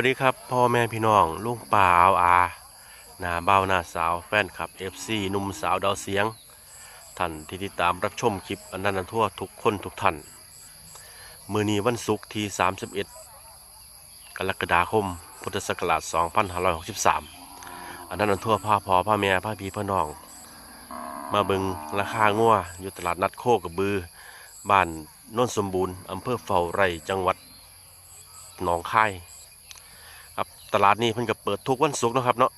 วัสดีครับพ่อแม่พี่น้องลุงป่าอาวอาหน้าเบ้าหน้าสาวแฟนคลับ FC หนุ่มสาวดาวเสียง ท่านที่ติดตามรับชมคลิปอันนั้นทั่วทุกคนทุกท่าน มือนีวันศุกร์ที่ 31 กรกฎาคม พุทธศักราช 2563อันนั้นทั่วพ่อพ่อพ่อแม่พ่อพี่พ่อน้อง มาเบิงราคางัวอยู่ตลาดนัดโคกระบือ บ้านโนนสมบูรณ์อำเภอเฝ้าไร่จังหวัดหนองคาย ครับตลาดนี้เพิ่นก็เปิดทุกวันศุกร์นะครับเนาะ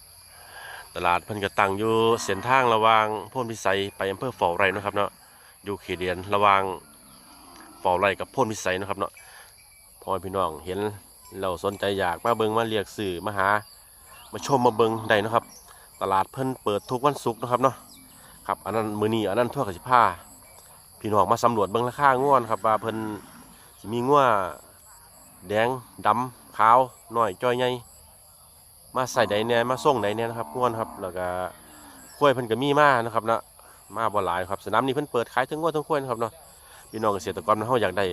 ตลาดเพิ่นก็ตั้งอยู่เส้นทางระหว่างพ้นพิสัยไปอำเภอฝ้าไร่นะครับเนาะอยู่เขตเดียนระหว่างฝ้าไร่กับพ้นพิสัยนะครับเนาะพ่อพี่น้องเห็นเราสนใจอยากมาเบิงมาเรียกสื่อมาหา มาชมมาเบิงได้นะครับ ตลาดเพิ่นเปิดทุกวันศุกร์นะครับเนาะครับอันนั้นมือนี้อันนั้นทั่วกสิพาพี่น้องมาสำรวจเบิงราคาง่วนครับว่าเพิ่นมีง่วแดงดำขาว น้อยจ้อยใหญ่มาใส่ใดแหน่มาส่งใดแหน่นะครับง่วนครับแล้วก็กล้วยเพิ่นก็มีมานะครับเนาะมาบ่หลายครับสนามนี้เพิ่นเปิดขายทั้งงวนทั้งกล้วยนะครับเนาะพี่น้องเกษตรกรเฮาอยากได้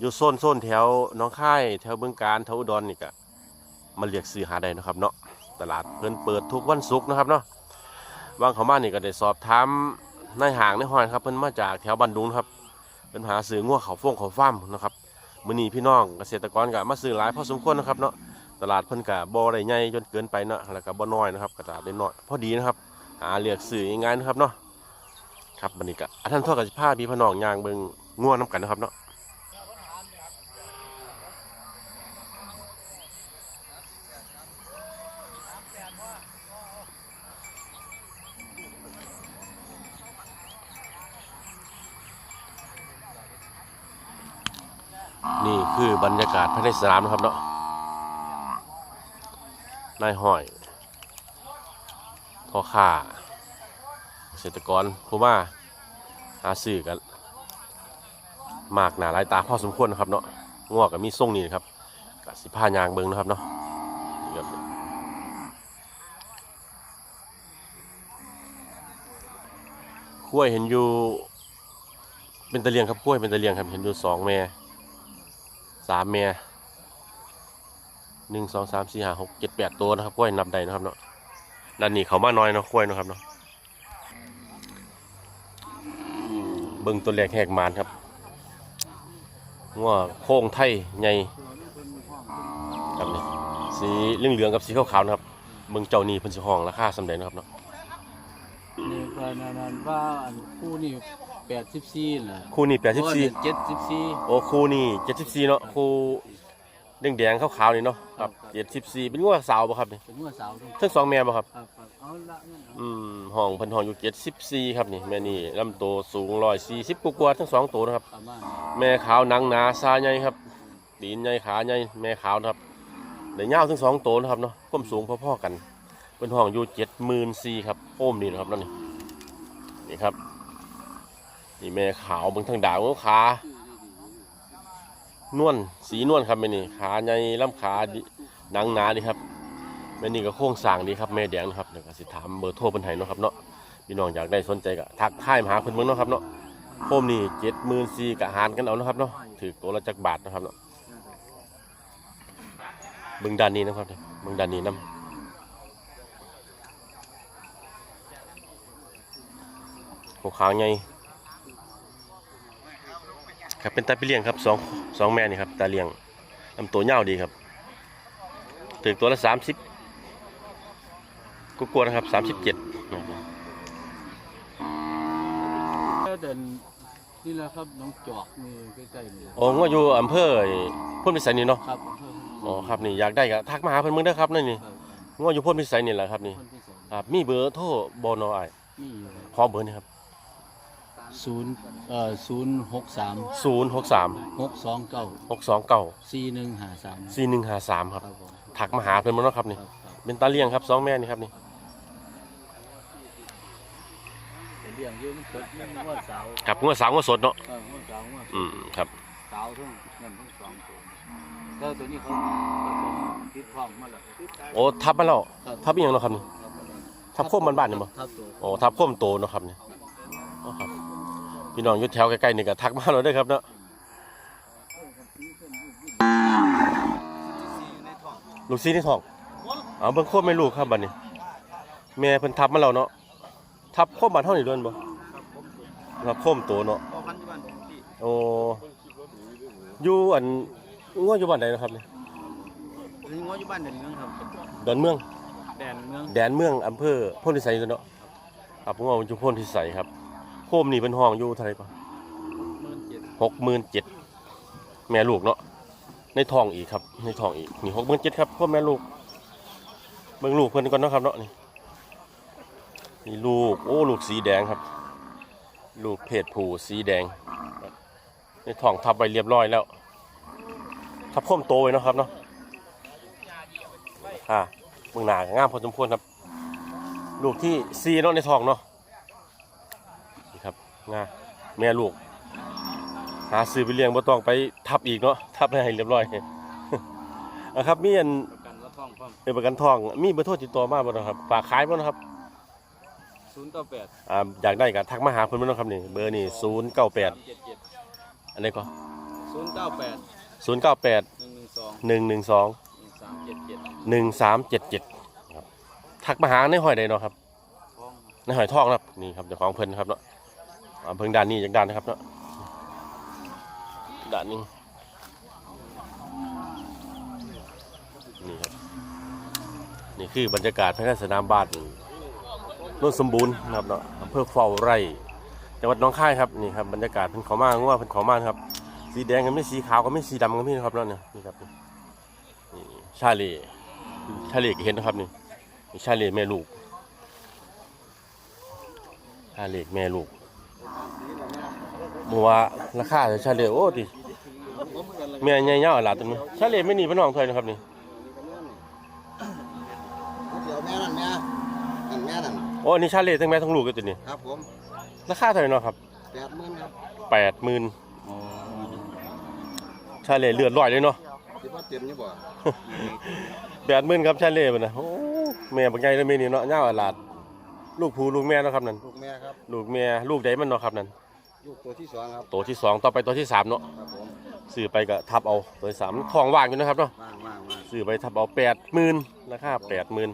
อยู่โซนโซนแถวหน้องค่ายแถวบึงการแถวอุดรนี่ก็มาเรียกซื้อหาได้นะครับเนาะตลาดเพิ่นเปิดทุกวันศุกร์นะครับเนาะวางเขามานี่ก็ได้สอบถามนายห้างนายห้อยครับเพิ่นมาจากแถวบันดุงครับเพิ่นหาซื้องัวเขาฟงเขาฟ้ามนะครับ มื้อนี้พี่น้องเกษตรกรก็มาซื้อหลายพอสมควรนะครับเนาะตลาดเพิ่นกับ่ได้ใหญ่จนเกินไปเนาะแล้วก็บ่น้อยนะครับกระตลาดได้น้อยพอดีนะครับหาเลือกซื้อง่ายๆนะครับเนาะครับบัดนี้ก็อาท่านทอดกับสิพาพี่พี่น้องย่างเบิ่งง่วน้ำกันนะครับเนาะนี่คือ บรรยากาศภายในสนามนะครับเนาะนายห้อยพ่อค้าเกษตรกรผู้มาหาซื้อกันมากหนาหลายตาพอสมควรนะครับเนาะงอกกับมีส่งนี่นะครับกับสิผ้ายางเบิงนะครับเนาะนี่ครับกล้วเห็นอยู่เป็นตะเลียงครับกล้วเป็นตะเลียงครับเห็นอยู่สองแม่ สามแม่หนึ่งสองสามสี่ห้าหกเจ็ดแปดตัวนะครับกล้วยนับได้นะครับเนาะด้านนี้เขามาน้อยเนาะกล้วยนะครับเนาะเบิ้งตัวแรกแหกมานครับง้อโค้งไทยใหญ่ครับนี่สีเหลืองเหลืองๆกับสีขาวๆนะครับเบิ้งเจ้านี่เพิ่นสิห้องราคาสำเร็จนะครับเนาะนี่ก็นั่นนั่นว่าอันคู่นี่ แปดสิบสี่แหละคู่นี้แปดสิบสี่เจ็ดสิบสี่โอ้คู่นี้เจ็ดสิบสี่เนาะคู่แดงแดงๆขาวๆนี่เนาะครับเจ็ดสิบสี่เป็นง้อสาวบ่ครับนี่เป็นหัวสาวทั้งทั้งสองแม่บ่ครับครับครับเอาละนั่นเอาอืมห้องเพันห้องอยู่เจ็ดสิบสี่ครับนี่แม่นี่ลำโตวสูงร้อยสี่สิบกว่าๆทั้งสองตัวนะครับประมาณแม่ขาวหนังหนาซาใหญ่ครับตีนใหญ่ขาใหญ่แม่ขาวนะครับเดี๋ยวเงาวทั้งสองตัวนะครับเนาะความสูงพอๆกันเป็นห้องอยู่เจ็ดหมื่นสี่ครับโอ้มนี่นะครับนั่นนี่นี่ครับ นี่แม่ขาวเบางทางดาวขานวลสีนวลครับแม่นี่ขาใหญ่ลำขาดิหนังหนาดีครับแม่นี่ก็โค้งสร้างดีครับแม่แดงนะครับเดี๋ยวก็สิถามเบอร์โทรเพิ่นให้เนาะครับเนาะพี่น้องอยากได้สนใจก็ทักทายมาหาเพิ่นเบิ่งเนาะครับเนาะโคมนี่เจ็ดหมื่นสี่กะหารกันเอานะครับเนาะถือตัวละจักบาทนะครับเนาะเบิ่งด้านนี้นะครับเนี่ยเบิ่งด้านนี้นํหัวขาวใหญ่ ครับเป็นตาไปเลี้ยงครับสองสองแม่นี่ครับตาเลี้ยงลำตัวยาวดีครับถือตัวละสามสิบกลัวๆนะครับสามสิบเจ็ดแล้วเดินนี่แหละครับน้องจอกนี่ใกล้ๆนี่โอ้งว่าอยู่อำเภอพ่นพิสัยนี่เนาะครับอ๋อครับนี่อยากได้ก็ทักมาหาเพิ่นเบิ่งเด้อครับนั่นนี่ครับง้ออยู่พ่นพิสัยนี่แหละครับนี่คนที่สองครับมีเบอร์โทรบ่เนาะอ้ายนี่อยู่ขอเบอร์นี่ครับ ศูนย์เอ่อศูนย์หกสาม063หกสองเก้า629สี่หนึ่งห้าสาม4153ครับ ครับผมทักมาหาเพิ่นเบิ่งเนาะครับนี่ ครับครับเป็นตาเลี้ยงครับสองแม่นี่ครับนี่ เป็นเรื่องอยืมนเกิดเรื่องหัวสาวครับงัวสาวงัวสดเนาะ เออหัวสาวหัวสาวอืมครับสาวทั้งนั่นทั้งสองตัวแล้วตัวนี้เขาผสมติดท้องมาแล้วโอ้ทับมาแล้วครับทับอีหยังเนาะครับนี่ ทับโคมบ้านๆนี่บ่ ทับตัว โอ้ทับโคมโตเนาะครับนี่อ๋อครับ พี่น้องอยู่แถวใกล้ๆนี่ก็ทักมาเราได้อครับเนาะลูกซีนี่ทองเอาเบิ่งโคตรไม่ลูกครับบัดนี้ แม่เพิ่นทับมาแล้วเนาะทับโคมบานเท่านี้เด้วนบ่ครับผมทับโคมโตเนาะพอพันที่บ้านผมที่โอ้อยู่อันงัวอยู่บ้านใดนะครับเนี่ยนี่ง้ออยู่บ้านเด่นเมืองครับดอนเมืองแดนเมืองแดนเมืองอำเภอโพนพิสัยตัวเนาะครับงัวมันอยู่โพนพิสัยครับ โคมนี่เป็นห้องอยู่เท่าไหร่ก่อนเมืองเจ็ดหกหมื่นเจ็ดแม่ลูกเนาะในท้องอีกครับ ในท้องอีกนี่หกหมื่นเจ็ดครับพ่อแม่ลูกเบิ่งลูกเพิ่นก่อนเนาะครับเนาะนี่นี่ลูกโอ้ลูกสีแดงครับ ลูกเพศผู้สีแดง ในท้องทับไปเรียบร้อยแล้ว ทับโค้มโตไว้เนาะครับเนาะอ่าเบิ่งหน้าก็งามพอสมควรครับ ลูกที่ซีเนาะในท้องเนาะ นี่ครับงาแม่ลูก หาซื้อไปเลี้ยงบ่ต้องไปทับอีกเนาะทับให้เรียบร้อยอะครับมีอันประกันรับท่องพร้อมเป็นประกันทอง มีเบอร์โทรติดต่อมาบ่เนาะครับฝากขายบ่เนาะครับศูนย์เก้าแปดอ่าอยากได้ก็ทักมาหาเพิ่นบ่เนาะครับนี่เบอร์นี่098สามเจ็ดเจ็ดอันนี้ก็ศูนย์เก้าแปด098 หนึ่งหนึ่งสอง112 หนึ่งสามเจ็ดเจ็ด1377ครับทักมาหาในห้อยใดเนาะครับ ท้อง ในหอยทองนะครับนี่ครับเจ้าของเพิ่นครับเนาะ อ่าเพิ่งด้านนี้จากด้านนะครับเนาะด้านนี้นี่ครับนี่คือบรรยากาศภายในสนามบ้านโน่นสมบูรณ์นะครับเนาะอำเภอเฝ้าไร่จังหวัดน้องค่ายครับนี่ครับบรรยากาศเพิ่นขามาง่วเพิ่นขามาครับ สีแดงก็ไม่สีขาวก็ไม่สีดำก็ไม่นะครับเนาะเนี่ยนี่ครับนี่ชาเล่ชาเล่ก็เห็นนะครับนี่ชาเล่แม่ลูกชาเล็กแม่ลูก มัวาราคาจะชาเล็กโอ้ดิแม่ใหญ่ยาวหลาตัวนี้ชาเล็กไม่หนีพี่น้องเท่าไหร่นะครับนี่เดี๋ยวแม่นั่นแม่นั่นแม่นั่นโอ้อันนี้ชาเล็กทั้งแม่ทั้งลูกกันตัวนี้ครับผมราคาเท่าไหร่เนาะครับแปดหมื่นครับแปดหมื่นชาเล็กเลือดลอยเลยเนาะคิดว่าเต็มนี่บ่แปดหมื่นครับชาเล็กมันนะโอ้แม่บางใหญ่เลยแม่นี่เนาะยาวหลาดลูกผู้ลูกแม่เนาะครับนั่นลูกแม่ครับลูกแม่ลูกใดมันเนาะครับนั่น ลูกตัวที่สองครับตัวที่สองต่อไปตัวที่สามเนาะครับผมซื้อไปก็ทับเอาตัวที่สามทองว่างอยู่นะครับเนาะว่างว่างว่างซื้อไปทับเอาแปดหมื่นราคาแปดหมื่น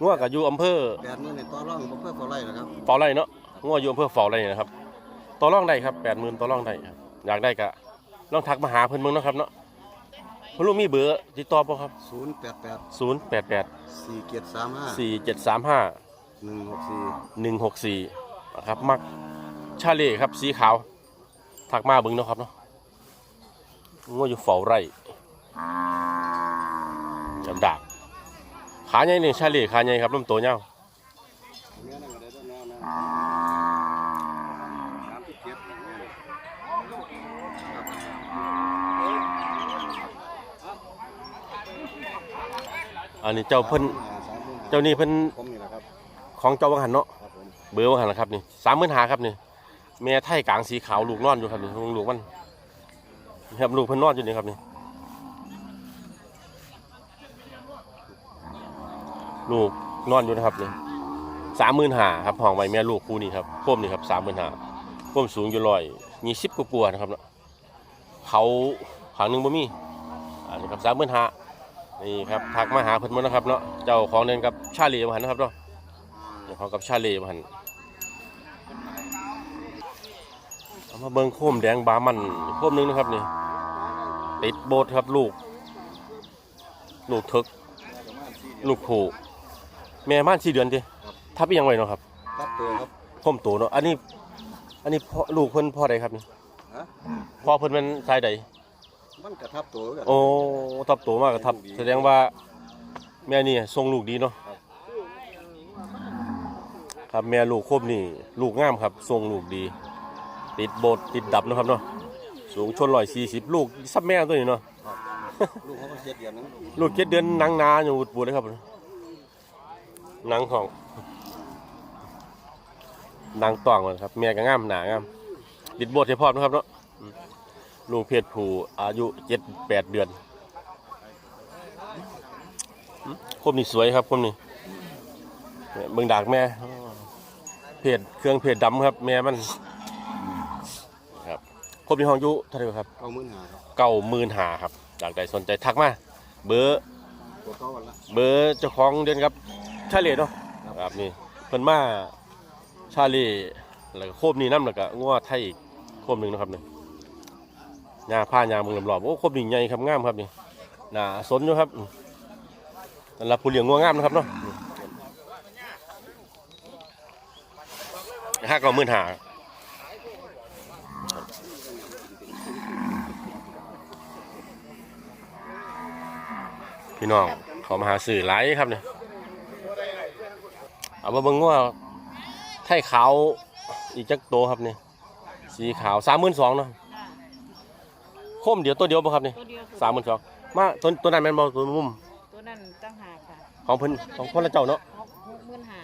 งัวกับอยู่อำเภอแปดหมื่นในต่อร่องผมเพื่อขอไล่นะครับเฝ้าไร่เนาะงัวอยู่อำเภอเฝ้าไร่นะครับต่อรองได้ครับแปดหมื่นต่อรองได้ครับอยากได้ก็ลองทักมาหาเพิ่นเมืองนาะครับเนาะเพิ่นลูกมีเบอร์ติดต่อบ่ครับศูนย์แปดแปดศูนย์แปดแปดสี่เกียรติสามห้าสี่เจ็ดสามห้าหนึ่งหกสี่หนึ่งหกสี่ครับมัก ชาเล่ครับสีขาวทักมาบิ่งเนาะครับเนาะงัวอยู่เฝ้าไร่จำดาบขาใหญ่หนี่งชาเล่ขาใหญ่ครับลำตัวยาวแม่นั่นก็ได้ด้วยแม่นะสาอันนี้เจ้าเพิ่นเจ้านี่เพิ่นของเจ้าวังหันเนาะครับผมเบอร์วังหันนะครับนี่สามหมื่นหาครับนี่ แม่ไทยกลางสีขาวลูกนอนอยู่ครับนี่ลูกมันนี่ครับลูกเพิ่นนอนอยู่นี่ครับนี่ลูกนอนอยู่นะครับนี่สามหมื่นหาครับห้องไว้แม่ลูกคู่นี้ครับพ่มนี่ครับสามหมื่นหาพ่มสูงอยู่ร้อยมีสิบกว่าๆนะครับเนาะเขาขางหนึ่งบ่มีอันนี้ครับสามหมื่นหานี่ครับทักมาหาเพิ่นมานะครับเนาะเจ้าของเดินกับชาลีมาหันนะครับเนาะเดี๋ยวเขากับชาล่มันา มาเบิ่งโคมแดงบามันโคมหนึงนะครับนี่ติดโบสถ์ครับลูก ลูกทึก ลูกผูแม่บ้านสี่เดือนดิทับอีหยังไว้เนาะครับครับตัวครับโคมโตเนาะอันนี้ อันนี้พ่อลูกเพิ่นพ่อใดครับนี่ฮะพ่อเพิ่นเป็นสายใดมันกระทับตัวกันโอ้ทับโตมากครับ แสดงว่าแม่นี่ทรงลูกดีเนาะครับแม่ลูกโคมนี่ ลูกงามครับทรงลูกดี ติดโบสถ์ติดดับนะครับเนาะสูงชนร้อยสี่สิบลูกซับแม่ตัวนี้เนาะลูกเขาก็เจ็ดเดือนนะลูกเจ็ดเดือนหนังนาอยู่ปวดเลยครับหนังของหนังต่องมันครับ แม่ก็งามหนางามติดโบสถ์ให้พร้อมนะครับเนาะลูกเพศผู้อายุเจ็ดแปดเดือนคมนี่สวยครับคมนี่เนี่ยเบิ่งดากแม่ เพศเครื่องเพศดำครับ แม่มัน คมนี่ห้องอยุเท่าไหร่ครับเก้าหมื่นห้าครับเก้าหมื่นหาครับจากใดสนใจทักมาเบอร์ตัวเขาวันละเบอร์เจ้าของเดือนครับชาเล่เนาะครับนี่เพิ่นมาชาเล่แล้วก็โคมนี่น้ำแล้วก็งัวไทยอีกโคมหนึ่งนะครับนี่ยาผ้ายาเมืองลำรอบโอ้โคมนี่ใหญ่ครับงามครับนี่หนาสนอยู่ครับอืมสำหรับผู้เลี้ยงงัวงามนะครับเนาะห้าเก้าหมื่นห้า พี่น้องเขามาหาสื่อหลายครับเนี่ยเอามาเบิ่งว่าไทยขาวอีกจักโตวครับเนี่ยสีขาวสามหมื่นสองเนาะโคมเดียวตัวเดียวป่ะครับเนี่ยตัวเดียวสามหมื่นสองมาตัวตัวนั้นแม่นบอตัวมุมตัวนั้นตั้งหากค่ะของเพิ่นของคนละเจ้าเนาะหกหกหมื่นห้า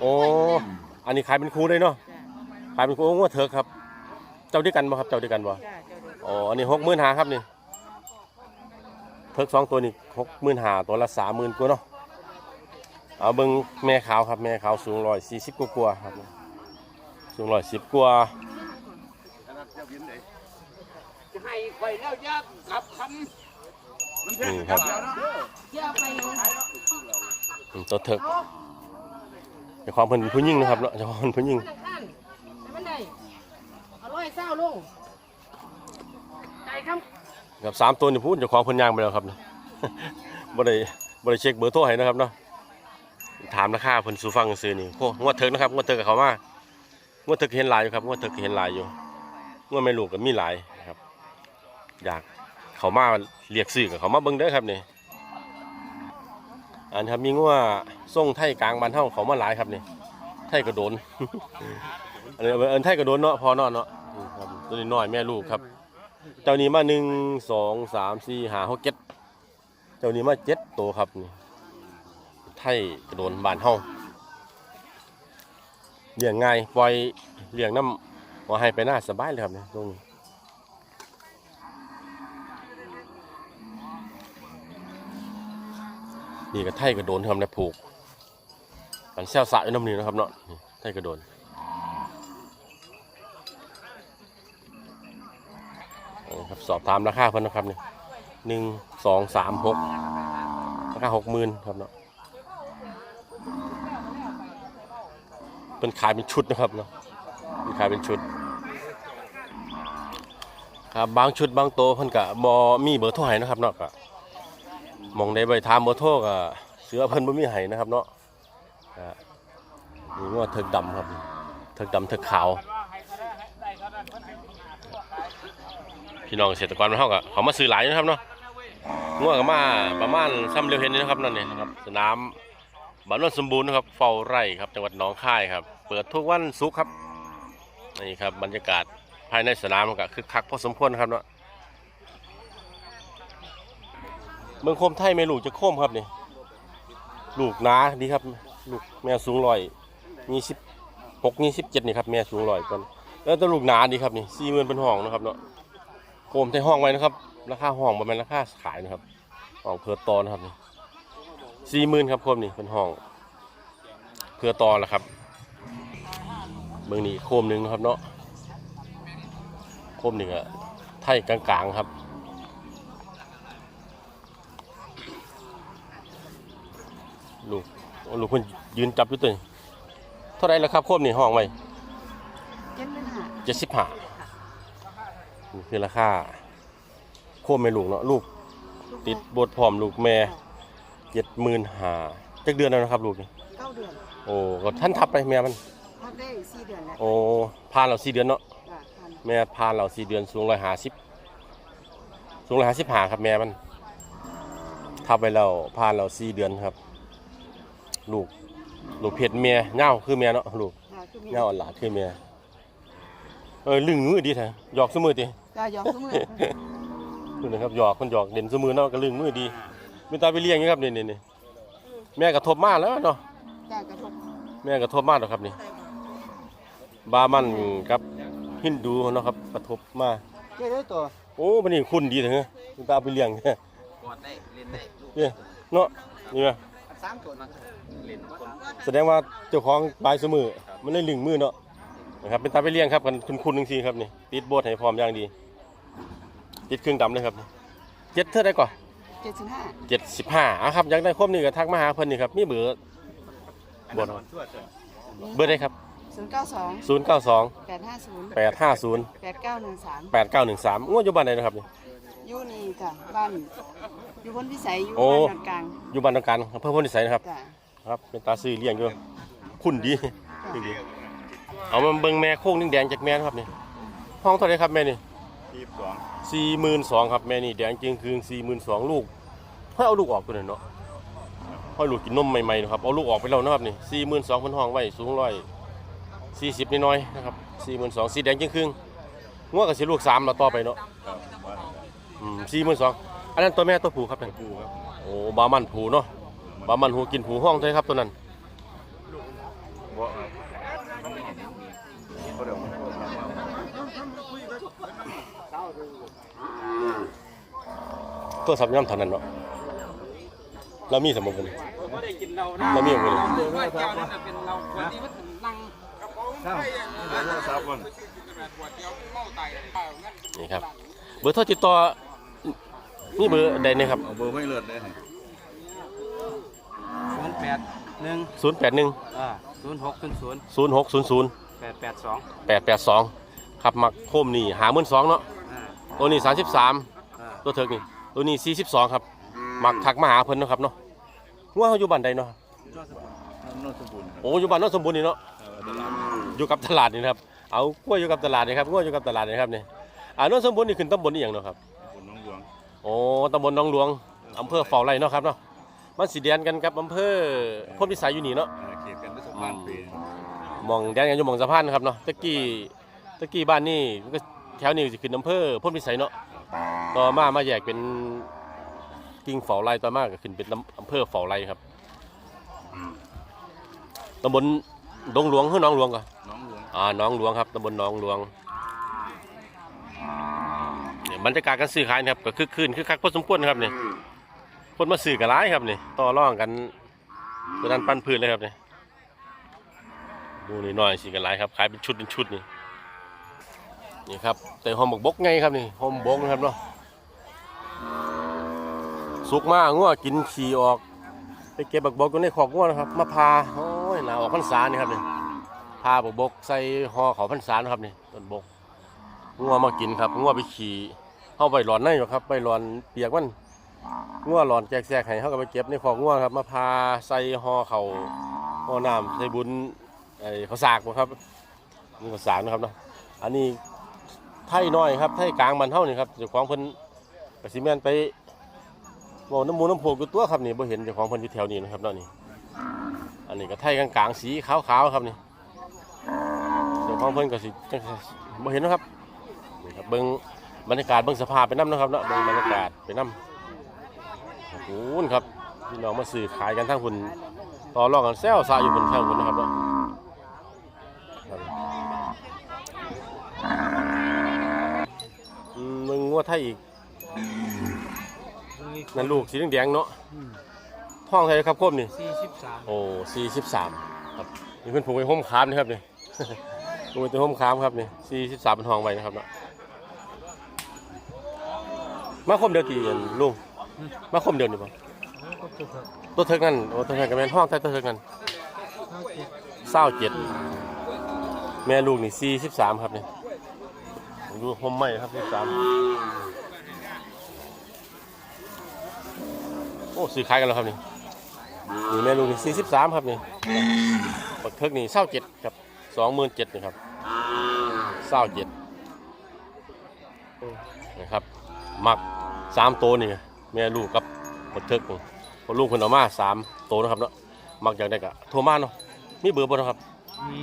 โอ้อันนี้ขายเป็นครูเลยเนาะจ้ะขายเป็นครูโอ้งัวเถิกครับ เจ้าด้วยกันบ่ครับเจ้าด้วยกันบ่จ้าเจ้าเด็กอ๋ออันนี้หกหมื่นหาครับนี่ เพิกสองตัวนี่หกหมื่นหาตัวละสามหมื่นกว่าเนาะเอาเบิ้งแม่ขาวครับแม่ขาวสูงร้อยสี่สิบกว่าๆครับสูงร้อยสิบกว่าให้ไข่แล้วยากกลับคำนี่ครับตัวเถิกจ้าของเพิ่นเป็นผู้หญิงนะครับเนาะจ้าของเพิ่นผู้หญิงร้อยเศร้าลงำครับสามตัวนี่พูดจ้าของเพิ่นย่างไปแล้วครับเนี่ยบ่ได้บ่ได้เช็คเบอร์โทรให้นะครับเนาะถามราคาเพิ่นสู่ฟังซื่อนี่โอ้งวดเถิกนะครับงวดเถิกกับเขามางวดเถิกเห็นหลายอยู่ครับงวดเถิกเห็นหลายอยู่งวดแม่ลูกก็มีหลายครับ อยากเขามาเรียกซื้อกับเขามาเบิ่งเด้อครับนี่อันครับมีงัวส่งไทยกลางบ้านเฮาเขามาหลายครับนี่ไทยกระโดนอันนี้เอินไทยกระโดนเนาะพอเนาะเนาะตัวนี้น้อยแม่ลูกครับ เจ้านี้มาหนึ่งสองสามสี่ห้าหกเจ็ดเจ้านี้มาเจ็ดตัวครับนี่ไทยกระโดนบานเฮาเลี้ยงง่ายปล่อยเลี้ยงน้ำว่าให้ไปหน้าสบายเลยครับเนี่ยตรงนี้นี่ก็ไทยกระโดนครับนะผูกมันแซวสะอยู่น้ำนี้นะครับเนาะไทยกระโดน ครับ สอบถามราคาเพิ่นนะครับนี่หนึ่งสองสามหกราคาหกหมื่นครับเนาะเป็นขายเป็นชุดนะครับเนาะเป็นขายเป็นชุด ครับบางชุดบางโตเพิ่นกะบอมีเบอร์โทรให้นะครับเนาะกะมองได้ใบถามเบอร์โทรกะเสือเพิ่นบ่มีให้นะครับเนาะนี่ว่าเถิกดำครับเถิกดำเถิกขาว พี่น้องเกษตรกรบ้านเฮาก็เขามาซื้อหลายนะครับเนาะง่วงก็มาประมาณซ้ำเร็วเห็นนี่นะครับนั่นนี่นะครับสนามบ้านโนนสมบูรณ์นะครับเฝ้าไร่ครับจังหวัดหนองคายครับ เปิดทุกวันศุกร์ครับนี่ครับบรรยากาศภายในสนามก็คึกคักพอสมควรครับเนาะเมืองโคมไทยไม่ลูกจะโคมครับนี่ลูกหนาดีครับลูกแม่สูงร้อยยี่สิบหกยี่สิบเจ็ดนี่ครับแม่สูงร้อยก่อนแล้วตัวลูกหนาดีครับนี่สี่หมื่นเป็นห้องนะครับเนาะ โคมที่ห้องไว้นะครับ ราคาห้องประมาณราคาขายนะครับห้องเพื่อตอนะครับนี่สี่หมื่นครับโคมนี่เป็นห้อง เพื่อตอละครับเบื้องนี้โคมหนึ่งนะครับเนาะโคมหนึ่งอะไทยกลางๆครับลูกโอ้ลูกคนยืนจับอยู่ตัวนี้เท่าไหรแล้วครับโคมนี่ห้องไว้เจ็ดหมื่นห้าเจ็ดสิบห้า นี่คือราคาโคมแม่ลูกเนาะลูกติดบทพร้อมลูกแม่เจ็ดหมื่นห้าจักเดือนแล้วนะครับลูกนี่เก้าเดือนโอ้ก็ท่านทับไปแม่มันพักได้สี่เดือนแล้วโอ้พานเราสี่เดือนเนาะจ้ะพันแม่พานเราสี่เดือนสูงร้อยห้าสิบสูงร้อยห้าสิบห้าครับแม่มัน ทับไปแล้วพานเราสี่เดือนครับ ลูกลูกเพชรเมียเง่าคือเมียเนาะลูกจ้ะคือมีเง่าอ่อนหลาคือเมียเออลึงมือดีแท้หยอกสมือติ จ้ะยอมสมือนี่นะครับหยอกคนหยอกเด่นสมือเนาะก็ลึงมือดีมีตาไปเลี้ยงนี่ครับนี่นี่นี่แม่กระทบมากแล้วเนาะจ้ะกระทบแม่กระทบมากแล้วครับนี่บามันกับฮินดูเนาะครับกระทบมาเจ๊ได้ตัวโอ้บันนี้คุณดีถึงมีตาไปเลี้ยงเนี่ยกอดได้เล่นได้ลูกเนี่ยเนาะนี่ไงสามตัวนะเล่นคนแสดงว่าเจ้าของปลายสมือมันเลยลึงมือเนาะ นะครับเป็นตาไปเลี้ยงครับกันคุณคุณจริงๆครับนี่ติดโบสให้พร้อมอย่างดี ติดเครื่องดำเลยครับนี่เจ็ดเท่าไรก่อนเจ็ดสิบห้าเจ็ดสิบห้าอะครับอยากได้ครบนี่ก็ทักมาหาเพิ่นนี่ครับมีเบอร์บนเบอร์ได้ครับศูนย์เก้าสองศูนย์เก้าสองแปดห้าศูนย์แปดห้าศูนย์แปดเก้าหนึ่งสามแปดเก้าหนึ่งสามงวดอยู่บ้านไหนนะครับนี่อยู่นี่จ้ะบ้านอยู่พ้นพิสัยอยู่โอ้บ้านนนกลางอยู่บ้านตรงกลางอำเภอพลนิสัยนะครับจ้ะครับเป็นตาซื้อเลี้ยงอยู่คุณดีดี เอามาเบิ่งแม่โค้งแดงๆจากแม่นะครับนี่ห้องเท่าไหรครับแม่นี่ทีบสองสี่หมื่นสองครับแม่นี่แดงจริงคือสี่หมื่นสองลูกให้เอาลูกออกตัวหน่อยเนาะให้ลูกกินนมใหม่ๆนะครับเอาลูกออกไปแล้วนะครับนี่สี่หมื่นสองพันห้องไว้สูงร้อยสี่สิบน้อยๆนะครับสี่หมื่นสองสีแดงจริงคืงงวดกับสีลูกสามเราต่อไปเนาะครับว่าอืมสี่หมื่นสองอันนั้นตัวแม่ตัวผู้ครับนั่นปูครับโอ้บามันผูเนาะบามันหูกินผูห้องใช่ครับตัวนั้น บ่ก็เดี๋ยวมันก็ ตัวสับย่ำเท่านั้นเนาะเรามีสมบูรณ์ไม่ได้กินเรานะเรามีอะไรว่าเจ้านั่นน่ะเป็นเราคนที่มันนั่งกระโปรงไปทราบก่อนนี่ครับ เบอร์โทรติดต่อนี่เบอร์ใดนะครับเอาเบอร์ไม่เลิศเลยให้ศูนย์แปดหนึ่งศูนย์แปดหนึ่งอ่าศูนย์หกศูนย์ศูนย์ศูนย์หกศูนย์ศูนย์แปดแปดสองแปดแปดสองขับมักโคมนี่หาหมื่นสองเนาะอ่า ตัวนี้สามสิบสามอ่าตัวเถิกนี่ ตัวนี้สี่สิบสองครับมักทักมาหาเพิ่นเนาะครับเนาะว่าเขาอยู่บ้านใดเนาะนนสมบูรณ์ครับโอ้อยู่บ้านโนนสมบูรณ์นี่เนาะ เออตลาดอยู่กับตลาดนี่นะครับ เอากล้วยอยู่กับตลาดนี่ครับกล้วยอยู่กับตลาดนี่ครับนี่อ่าโนนสมบูรณ์นี่ขึ้นตำบลนี่อย่างเนาะครับบนน้องหลวงโอ้ตำบลหนองหลวงอำเภอเฝ้าไร่เนาะครับเนาะ มันสีแดนกันกับอำเภอพมพิสัยอยู่นี่เนาะเออเขตกันได้สองพันปีหมองแดนกันอยู่หมองสะพานนะครับเนาะตะกี้ตะกี้บ้านนี่ก็ แถวนี้สิขึ้นอำเภอพมพิสัยเนาะต่อมามาแยกเป็นกิ่งเฝ้าไร่ต่อมาก็ขึ้นเป็นอำเภอเฝ้าไร่ครับตำบลดงหลวงคือหนองหลวงก่อนน้องหลวงอ่าหนองหลวงครับตำบลหนองหลวงเนี่ยบรรยากาศการซื้อขายนะครับก็คึกคืนคึกคักพอสมควรนะครับเนี่ยคนมาซื้อกันหลายครับนี่ต่อรองกันตัวนั้นปั้นพื้นเลยครับเนี่ยดูนี่น้อยสิกันหลายครับขายเป็นชุดเป็นชุดนี่ นี่ครับแต่หอมบกบกไงครับนี่หอมบกนะครับเนาะสุกมากงัวกินขี่ออกไปเก็บบักบกอยู่ในขอกงัวนะครับมาพาโอ้ยหนาออกพรรษานี่ครับนี่พาบกบกใส่ห่อเขาพันสารครับนี่ต้นบกงัวมากินครับงัวไปขี่เข้าไปหลอนในอยู่ครับไปหลอนเปียกมันงัวหลอนแจกแจกให้เข้าก็ไปเก็บในของงัวครับมาพาใส่ห่อเขาห่อน้ำใส่บุญไอ้เขาวสากครับนี่เขาวสากนะครับเนาะอันนี้ ไทยน้อยครับไทยกลางมันเท่านี่ครับเจ้าของเพิ่นกสิแมนไปบอกน้ำมูน้ำโพกอยู่ตัวครับนี่บ่เห็นเจ้าของเพิ่นอยู่แถวนี้นะครับเนาะนี่อันนี้ก็ไทยกลางๆสีขาวๆครับนี่เดี๋ยวของเพิ่นก็สิจังสิบ่เห็นนะครับนี่ครับเบิ่งบรรยากาศเบิ่งสภาพไปนํนะครับเนาะเบิ่งบรรยากาศไปนํโอ้โหครับพี่น้องมาซื้อขายกันทั้งคุณต่อรองกันแซวซาอยู่บนแถวคุณนะครับเนาะครับอืมมึงงัว ไทยอีกนั่นลูกสีแดงๆเนาะท้องไทยครับครบนี่สี่สิบสามโอ้สี่สิบสามครับนี่เพิ่นผูกไว้ห่มขามนะครับนี่ผูกไว้ตัวห่มขามครับนี่สี่สิบสามเป็นห้องไว้นะครับเนาะมาคมเดียวกี่อันลุงมาคมเดียวนี่ป่ะตัวเทิกนั่นโอ้ตัวเทิกกับแม่นห้องใต้ตัวเทิกนั่นเศร้าเจ็ดแม่ลูกนี่สี่สิบสามครับนี่ ดูห่มไหมครับสี่สามโอ้ซื้อขายกันแล้วครับนี่นี่แม่ลูกนี่สี่สิบสามครับนี่ปักเทิกนี่เศร้าเจ็ดครับสองหมื่นเจ็ดนี่ครับเศร้าเจ็ดนะครับมักสามโตวนี่แม่ลูกกับปักเทิกนี่พอลูกคนออกมาสามโตวนะครับเนาะมักอย่างใดก็โทรมาเนาะมีเบอร์บ่เนาะครับมี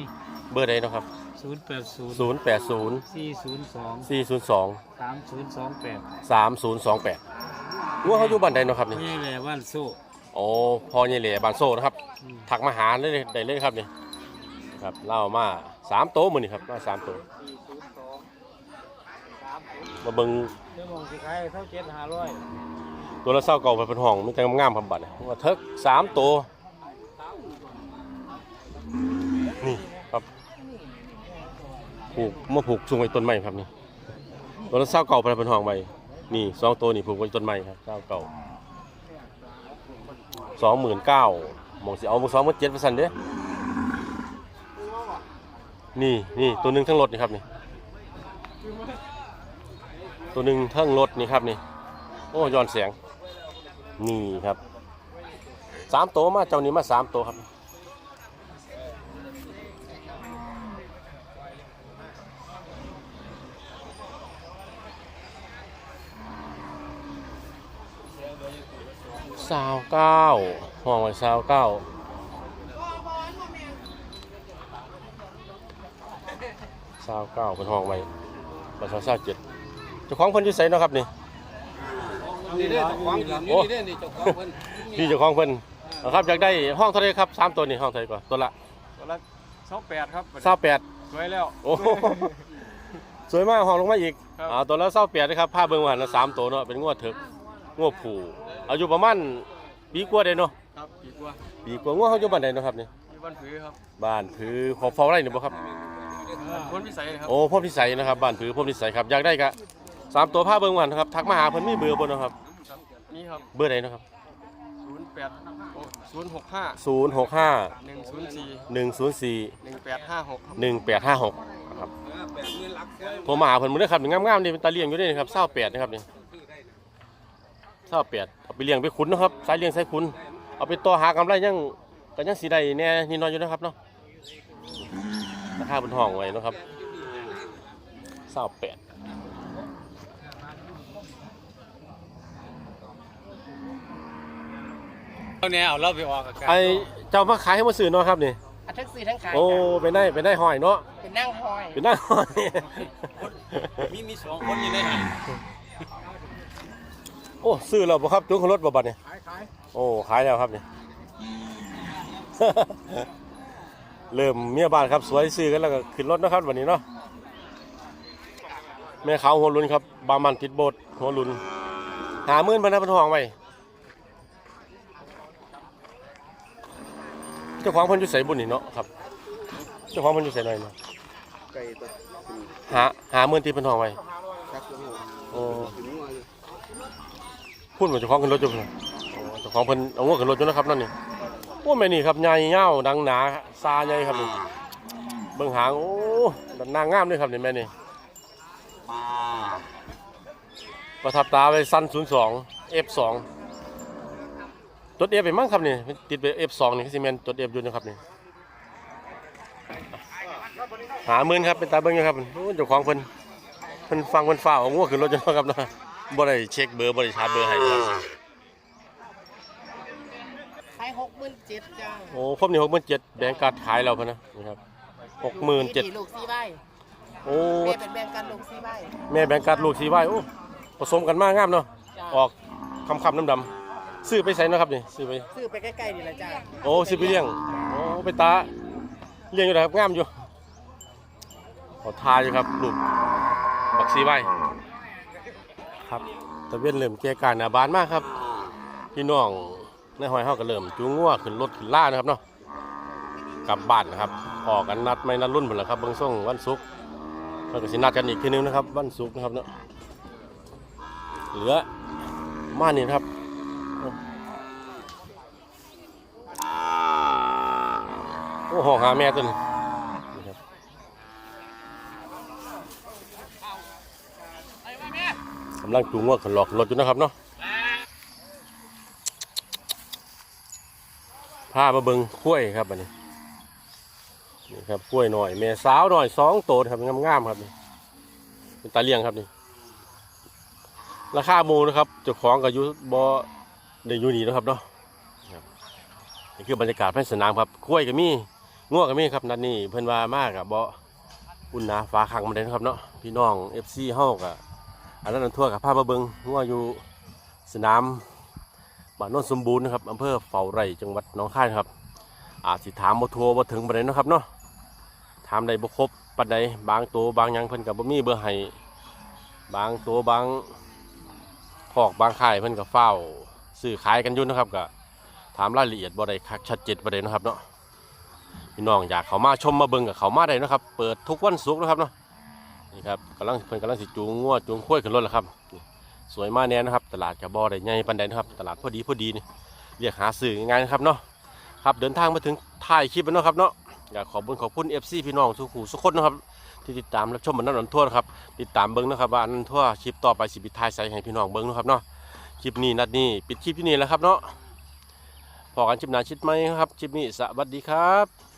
เบอร์ใดเนาะครับ ศูนย์แปดศูนย์ศูนย์แปดศูนย์สี่ศูนย์สองสี่ศูนย์สองสามศูนย์สองแปดสามศูนย์สองแปดว่าเขาอยู่บ้านใดเนาะครับนี่นี่แหละว่านโซ่โอ้พอเยเหล่บานโซ่นะครับ อืมถักมาหาได้เลยได้เลยครับนี่ครับเล่ามาสามโต๊ะมือนี่ครับมาสามโต๊ะมาเบิงเจ้าของสิขายเท่าเจ็ดห้าร้อยตัวละเศร้าเก่าไปเป็นห้องมีแต่งามๆพับบัตรว่าเทิกสามโต๊ะนี่ครับ ผูกมาผูกสูงไว้ต้นไม้ครับนี่ตัวละเศร้าเก่าไปเป็นห้องใบนี่สองตัวนี่ผูกไว้ต้นไม้ครับเศร้าเก่าสองหมื่นเก้ามองสิเอาสองมื่นเจ็ดเปอร์เซ็นต์เด้นี่นี่ตัวหนึ่งทั้งรถนี่ครับนี่ตัวหนึ่งทั้งรถนี่ครับนี่โอ้ย้อนเสียงนี่ครับสามตัวมาเจ้านี้มาสามตัวครับ สาวเก้าห้องไว้สาวเก้าสาวเก้าเป็นห้องไว้บัตรสาวเจ็ดเจ้าของเพิ่นอยู่ไสเนาะครับนี่นี่เด้อเจ้าของยืนอยู่นี่เด้อนี่เจ้าของเพิ่นพี่เจ้าของเพิ่นเอาครับอยากได้ห้องเท่าไหรครับสามตัวนี่ห้องเท่าไหรก่อนตัวละตัวละสองแปดครับสาวแปดสวยแล้วโอ้โหสวยมากห้องลงมาอีกครับอ่าตัวละสาวแปดนะครับผ้าเบิ่งว่าหันละสามตัวเนาะเป็นงวดเถึกงวดผู อายุประมาณปีกว่าเด้เนาะครับปีกว่าปีกว่างวดเขาอยู่บ้านใดเนาะครับนี่ที่บ้านผือครับบ้านผือขอเฝ้าไร่นี่บ่ครับคนพิสัยครับโอ้พ่อพิสัยนะครับบ้านผือพ่อพิสัยครับอยากได้กะสามตัวผ้าเบิ่งวันครับทักมาหาเพิ่นมีเบอร์บ่เนาะครับ ครับนี่ครับเบอร์ใดเนาะครับศูนย์แปดศูนย์หกห้า065หนึ่งศูนย์สี่104หนึ่งแปดห้าหก1856ครับโทรมาหาเพิ่นมื้อนี้ครับนี่งามๆนี่เป็นตาเลี้ยงอยู่นี่ครับ28นะครับนี่ 28เอาไปเลี้ยงไปขุนเนาะครับสายเลี้ยงสายขุนเอาไปต่อหากำไรยังก็ยังสิได้แน่นิดหน่อยอยู่นะครับเนาะราคาบนห้องไว้เนาะครับ28เอาแนวเราไปออกอากาศไอเจ้ามาขายให้มาซื้อเนาะครับนี่อะทั้งสี่ทั้งขายโอ้จ้ะเป็นได้เป็นได้หอยเนาะเป็นนั่งหอยเป็นได้หอยมีมีสองคนอยู่ในหัน โอ้ซื้อแล้วบ่ครับจุงของรถบ่บัดนี่ขายขายโอ้ขายแล้วครับนี่เริ่มเมียบ้านครับสวยซื้อกันแล้วก็ขึ้นรถนะครับวันนี้เนาะแม่ขาวหัวลุนครับบามันติดโบสถ์หัวลุนหาหมื่นพันนะพันห้องไว้เจ้าของเพิ่นอยู่ไสบุญนี่เนาะครับเจ้าของเพิ่นอยู่ไสหน่อยเนาะไก่ตัวหาหาหมื่นที่เพิ่นห้องไว้ ชักตัวหัวโอ้ ถึงหัวอยู่ พูดเหมือนเจ้าของขึ้นรถจุ่มเจ้าของเพิ่นเอางัวขึ้นรถจุ่นะครับนั่นนี่โอ้แม่นี่ครับใหญ่เงาดังหนาซาใหญ่ครับนี่เบิ่งหางโอ้ดันนางงามเลยครับนี่แม่นี่ประทับตาไว้สั้น02 F2 ตัว F ไปมั้งครับนี่ติดไป F2 นี่คือสิแม่นตัว F อฟยู่นะครับนี่หาหมื่นครับเป็นตาเบิ่งอยู่ครับโอ้เจ้าของเพิ่นเพิ่นฟังเพิ่นฟ้าวเอางัวขึ้นรถจนะครับเนะ บ่ได้เช็คเบอร์บ่ได้ชาร์จเบอร์ให้ครับขายหกหมื่นเจ็ดจ้าโอ้ผมนี่หกหมื่นเจ็ดแบงก์การดขายเราพะนะนี่ครับหกหมื่นเจ็ดลูกสี่ใบโอ้แม่เป็นแบ่งกันลูกสี่ใบแม่แบงก์การดลูกสีใบโอ้ผสมกันมากงามเนาะจ้าออกคำคำๆน้ำดำๆซื้อไปใส่นาะครับนี่ซื้อไปซื้อไปใกล้ๆนี่แหละจ้าโอ้ซื้อไปเลี้ยงโอ้ไปตาเลี้ยงอยู่นะครับงามอยู่ขอทาอยู่ครับลูกบักสีใบ ครับตะเวนเริ่มแก่การหน้าบานมากครับ พี่น้องในหอยเฮาก็เริ่มจูงงัวขึ้นรถขึ้นล่านะครับเนาะกลับบ้านนะครับออกกันนัดไม่นัดรุ่นหมดแล้วครับเบิ่งส่งวันศุกร์แล้วก็สินัดกันอีกทีนึงนะครับ วันศุกร์นะครับเนาะเหลือมานี่ครับโอ้ห้องหาแม่ตัวนี้ครับกำลังจูงว่าขันหลอกรถอยู่นะครับเนาะพามาเบิ่งข้วยครับอันนี้นี่ครับกล้วยหน่อยแม่สาวหน่อยสองโตครับงามๆครับนี่เป็นตาเลี้ยงครับนี่ราคาหมูนะครับเจ้าของก็อยู่บ่ได้อยู่นี่นะครับเนาะนี่คือบรรยากาศภายในสนามครับกล้วยก็มีง่วงก็มีครับนัดนี้เพิ่นว่ามากอะบ่ออุ่นหนาฟ้าขังมาได้นะครับเนาะพี่น้อง FC เฮาก็ อันนั้นทั่วกับพาพมาเบิงง่วอยู่สนามบ้านโนนสมบูรณ์นะครับอำเภอเฝ้าไร่จังหวัดหนองคายครับ อาจสิถามบ่ทัวบ่ถึงปานใดเนาะครับเนาะถามได้บ่ครบปานใดบางตัวบางหยังเพิ่นก็บ่มีเบอร์ให้บางตัวบางพอกบางค่ายเพิ่นก็เฝ้าซื้อขายกันอยู่นะครับก็ถามรายละเอียดบ่ได้คักชัดเจนปานใดเนาะครับเนาะพี่น้องอยากเขามาชมมาเบิ่งก็เขามาได้นะครับ เปิดทุกวันศุกร์นะครับเนาะ นี่ครับกำลังเพิ่นกำลังสิจูงงัวจูงข้วยขึ้นรถแล้วครับสวยมากแน่นะครับ ตลาดก็บ่ได้ใหญ่ปานใดนะครับ ตลาดพอดีพอดีนี่เรียกหาสื่อง่ายนะครับเนาะครับเดินทางมาถึงท้ายคลิปแล้วเนาะครับเนาะอยากขอบคุณขอบคุณ FC พี่น้องทุกผู้ทุกคนนะครับ ที่ติดตามรับชมมันนั่นนันทั่วนะครับติดตามเบิ้งนะครับว่าอันนั้นทั่วคลิปต่อไปสิบิทายใส่ให้พี่น้องเบิ้งนะครับเนาะคลิปนี้นัดนี้ปิดคลิปที่นี่แล้วครับเนาะพอกันคลิปหน้าชิดไหมครับคลิปนี้สวัสดีครับ